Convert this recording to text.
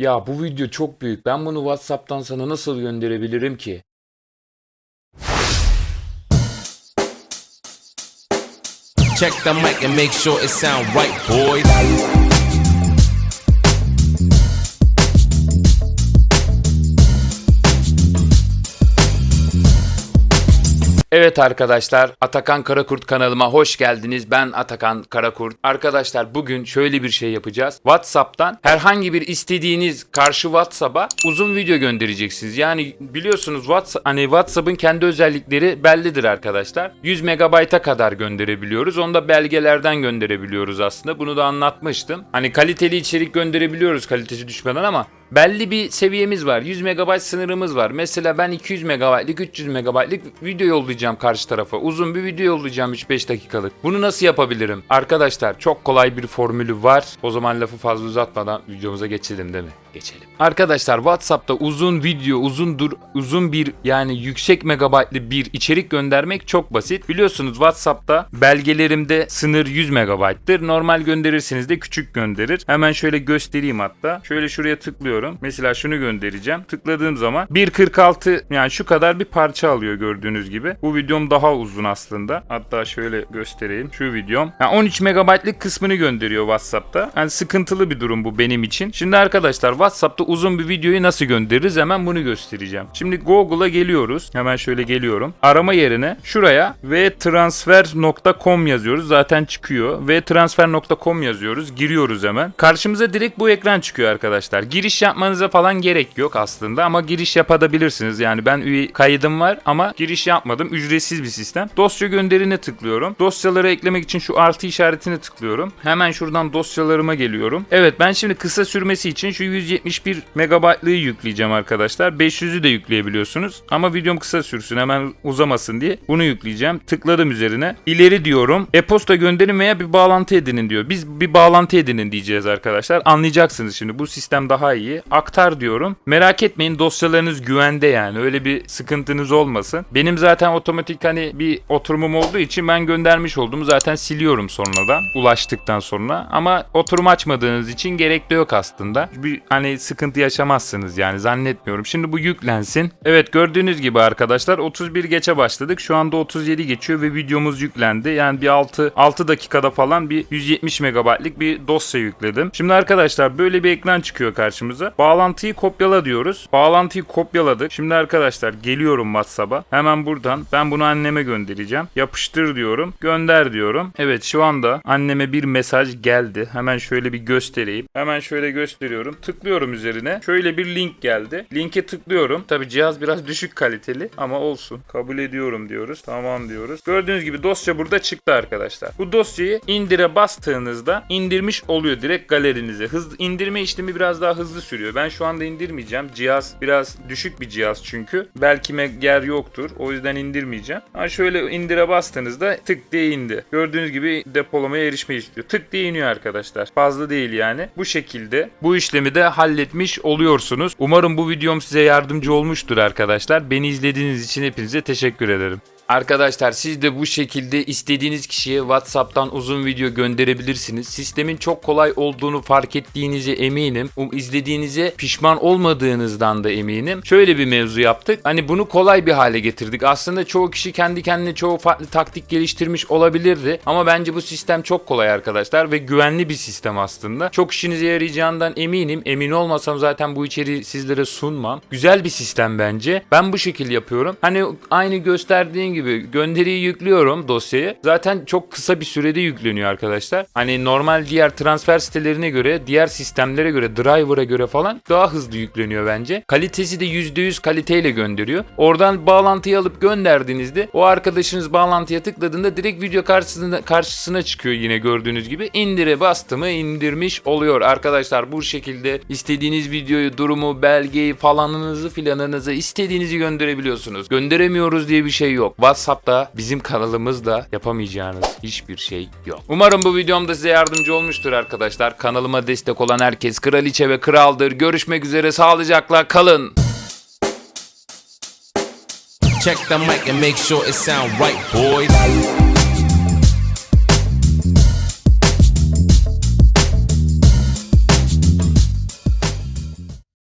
Ya bu video çok büyük. Ben bunu WhatsApp'tan sana nasıl gönderebilirim ki? Check the mic and make sure it sound right, boys. Evet arkadaşlar, Atakan Karakurt kanalıma hoş geldiniz. Ben Atakan Karakurt. Arkadaşlar bugün şöyle bir şey yapacağız. WhatsApp'tan herhangi bir istediğiniz karşı WhatsApp'a uzun video göndereceksiniz. Yani biliyorsunuz WhatsApp hani WhatsApp'ın kendi özellikleri bellidir arkadaşlar. 100 megabayta kadar gönderebiliyoruz. Onu da belgelerden gönderebiliyoruz aslında. Bunu da anlatmıştım. Hani kaliteli içerik gönderebiliyoruz kalitesi düşmeden ama belli bir seviyemiz var. 100 megabayt sınırımız var. Mesela ben 200 megabaytlık, 300 megabaytlık video yollayacağım karşı tarafa. Uzun bir video yollayacağım 3-5 dakikalık. Bunu nasıl yapabilirim? Arkadaşlar çok kolay bir formülü var. O zaman lafı fazla uzatmadan videomuza geçelim değil mi? Geçelim. Arkadaşlar WhatsApp'ta uzun video, uzun dur, uzun bir yani yüksek megabaytlı bir içerik göndermek çok basit. Biliyorsunuz WhatsApp'ta belgelerimde sınır 100 megabayttır. Normal gönderirseniz de küçük gönderir. Hemen şöyle göstereyim hatta. Şöyle şuraya tıklıyorum. Mesela şunu göndereceğim. Tıkladığım zaman 1.46 yani şu kadar bir parça alıyor gördüğünüz gibi. Bu videom daha uzun aslında. Hatta şöyle göstereyim. Şu videom. Yani 13 megabaytlık kısmını gönderiyor WhatsApp'ta. Yani sıkıntılı bir durum bu benim için. Şimdi arkadaşlar WhatsApp'ta uzun bir videoyu nasıl göndeririz hemen bunu göstereceğim. Şimdi Google'a geliyoruz. Hemen şöyle geliyorum. Arama yerine şuraya vtransfer.com yazıyoruz. Zaten çıkıyor. vtransfer.com yazıyoruz. Giriyoruz hemen. Karşımıza direkt bu ekran çıkıyor arkadaşlar. Giriş yapmanıza falan gerek yok aslında ama giriş yapabilirsiniz. Yani ben üye kaydım var ama giriş yapmadım. Ücretsiz bir sistem. Dosya gönderine tıklıyorum. Dosyaları eklemek için şu artı işaretine tıklıyorum. Hemen şuradan dosyalarıma geliyorum. Evet ben şimdi kısa sürmesi için şu 171 megabaytlığı yükleyeceğim arkadaşlar. 500'ü de yükleyebiliyorsunuz. Ama videom kısa sürsün hemen uzamasın diye bunu yükleyeceğim. Tıkladım üzerine. İleri diyorum. E-posta gönderin veya bir bağlantı edinin diyor. Biz bir bağlantı edinin diyeceğiz arkadaşlar. Anlayacaksınız şimdi bu sistem daha iyi. Aktar diyorum. Merak etmeyin dosyalarınız güvende yani. Öyle bir sıkıntınız olmasın. Benim zaten otomatik hani bir oturumum olduğu için ben göndermiş oldum. Zaten siliyorum sonradan. Ulaştıktan sonra. Ama oturum açmadığınız için gerek de yok aslında. Bir hani sıkıntı yaşamazsınız yani zannetmiyorum. Şimdi bu yüklensin. Evet gördüğünüz gibi arkadaşlar 31 geçe başladık. Şu anda 37 geçiyor ve videomuz yüklendi. Yani bir 6 6 dakikada falan bir 170 megabaytlık bir dosya yükledim. Şimdi arkadaşlar böyle bir ekran çıkıyor karşımıza. Bağlantıyı kopyala diyoruz. Bağlantıyı kopyaladık. Şimdi arkadaşlar geliyorum WhatsApp'a. Hemen buradan ben bunu anneme göndereceğim. Yapıştır diyorum. Gönder diyorum. Evet şu anda anneme bir mesaj geldi. Hemen şöyle bir göstereyim. Hemen şöyle gösteriyorum. Tıklıyorum üzerine. Şöyle bir link geldi. Linke tıklıyorum. Tabi cihaz biraz düşük kaliteli ama olsun. Kabul ediyorum diyoruz. Tamam diyoruz. Gördüğünüz gibi dosya burada çıktı arkadaşlar. Bu dosyayı indire bastığınızda indirmiş oluyor direkt galerinize. Hızlı indirme işlemi biraz daha hızlı sürüyor. Ben şu anda indirmeyeceğim. Cihaz biraz düşük bir cihaz çünkü. Belki yer yoktur. O yüzden indirmeyeceğim. Ha şöyle indire bastığınızda tık diye indi. Gördüğünüz gibi depolamaya erişmeyi istiyor. Tık diye iniyor arkadaşlar. Fazla değil yani. Bu şekilde bu işlemi de halletmiş oluyorsunuz. Umarım bu videom size yardımcı olmuştur arkadaşlar. Beni izlediğiniz için hepinize teşekkür ederim. Arkadaşlar siz de bu şekilde istediğiniz kişiye WhatsApp'tan uzun video gönderebilirsiniz. Sistemin çok kolay olduğunu fark ettiğinize eminim. Um, izlediğinize pişman olmadığınızdan da eminim. Şöyle bir mevzu yaptık. Hani bunu kolay bir hale getirdik. Aslında çoğu kişi kendi kendine çoğu farklı taktik geliştirmiş olabilirdi. Ama bence bu sistem çok kolay arkadaşlar ve güvenli bir sistem aslında. Çok işinize yarayacağından eminim. Emin olmasam zaten bu içeriği sizlere sunmam. Güzel bir sistem bence. Ben bu şekilde yapıyorum. Hani aynı gösterdiğin gibi gönderiyi yüklüyorum dosyayı. Zaten çok kısa bir sürede yükleniyor arkadaşlar. Hani normal diğer transfer sitelerine göre, diğer sistemlere göre, driver'a göre falan daha hızlı yükleniyor bence. Kalitesi de %100 kaliteyle gönderiyor. Oradan bağlantıyı alıp gönderdiğinizde o arkadaşınız bağlantıya tıkladığında direkt video karşısına, karşısına çıkıyor yine gördüğünüz gibi. İndire bastı mı indirmiş oluyor. Arkadaşlar bu şekilde istediğiniz videoyu, durumu, belgeyi falanınızı filanınızı istediğinizi gönderebiliyorsunuz. Gönderemiyoruz diye bir şey yok. WhatsApp'ta bizim kanalımızda yapamayacağınız hiçbir şey yok. Umarım bu videomda size yardımcı olmuştur arkadaşlar. Kanalıma destek olan herkes kraliçe ve kraldır. Görüşmek üzere sağlıcakla kalın. Check the mic and make sure it sound right, boys.